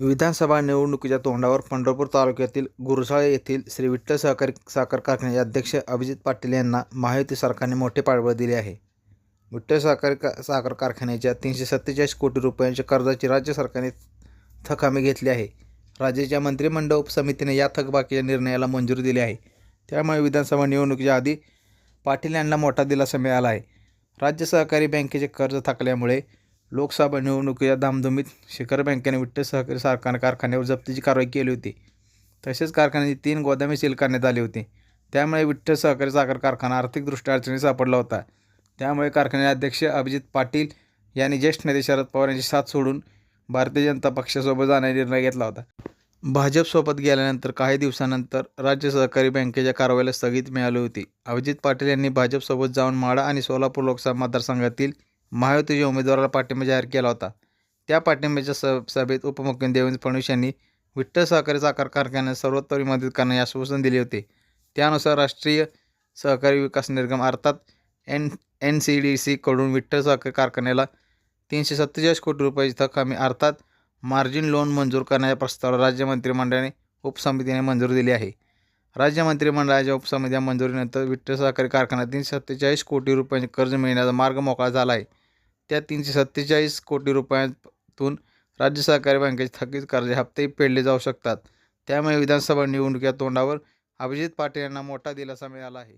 विधानसभा निवडणुकीच्या तोंडावर पंढरपूर तालुक्यातील गुरसाळे येथील श्री विठ्ठल सहकारी साखर कारखान्याचे अध्यक्ष अभिजित पाटील यांना महायुती सरकारने मोठे पाठबळ दिले आहे. विठ्ठल सहकारी का साखर कारखान्याच्या तीनशे सत्तेचाळीस कोटी रुपयांच्या कर्जाची राज्य सरकारने थकामी घेतली आहे. राज्याच्या मंत्रिमंडळ उपसमितीने या थकबाकीच्या निर्णयाला मंजुरी दिली आहे. त्यामुळे विधानसभा निवडणुकीच्या आधी पाटील यांना मोठा दिलासा मिळाला आहे. राज्य सहकारी बँकेचे कर्ज थकल्यामुळे लोकसभा निवडणुकीच्या धामधुमीत शिखर बँकेने विठ्ठल सहकारी साखर कारखान्यावर जप्तीची कारवाई केली होती. तसेच कारखान्याची तीन गोदामे सील करण्यात आली होती. त्यामुळे विठ्ठल सहकारी साखर कारखाना आर्थिकदृष्ट्या अडचणीत सापडला होता. त्यामुळे कारखान्याचे अध्यक्ष अभिजित पाटील यांनी ज्येष्ठ नेते शरद पवार यांची साथ सोडून भारतीय जनता पक्षासोबत जाण्याचा निर्णय घेतला होता. भाजपसोबत गेल्यानंतर काही दिवसानंतर राज्य सहकारी बँकेच्या कारवाईला स्थगिती मिळाली होती. अभिजित पाटील यांनी भाजपसोबत जाऊन माडा आणि सोलापूर लोकसभा मतदारसंघातील महायुतीच्या उमेदवाराला पाठिंबा जाहीर केला होता. त्या पाठिंब्याच्या स सभेत उपमुख्यमंत्री देवेंद्र फडणवीस यांनी विठ्ठल सहकारी साखर कारखान्यास सर्वोत्तरी मदत करण्याचे आश्वासन दिले होते. त्यानुसार राष्ट्रीय सहकारी विकास निगम अर्थात एन एन सी डी सीकडून विठ्ठल सहकारी कारखान्याला तीनशे सत्तेचाळीस कोटी रुपयाची थकामी अर्थात मार्जिन लोन मंजूर करण्याच्या प्रस्तावाला राज्य मंत्रिमंडळाने उपसमितीने मंजूर दिली आहे. राज्य मंत्रिमंडळाच्या उपसमितीच्या मंजुरीनंतर विठ्ठल सहकारी कारखान्यात तीनशे सत्तेचाळीस कोटी रुपयांचे कर्ज मिळण्याचा मार्ग मोकळा झाला आहे. त्या तीनशे सत्तेचाळीस कोटी रुपयांतून राज्य सहकारी बँकेचे थकीत कर्ज हप्तेही फेडले जाऊ शकतात. त्यामुळे विधानसभा निवडणुकीच्या तोंडावर अभिजित पाटील यांना मोठा दिलासा मिळाला आहे.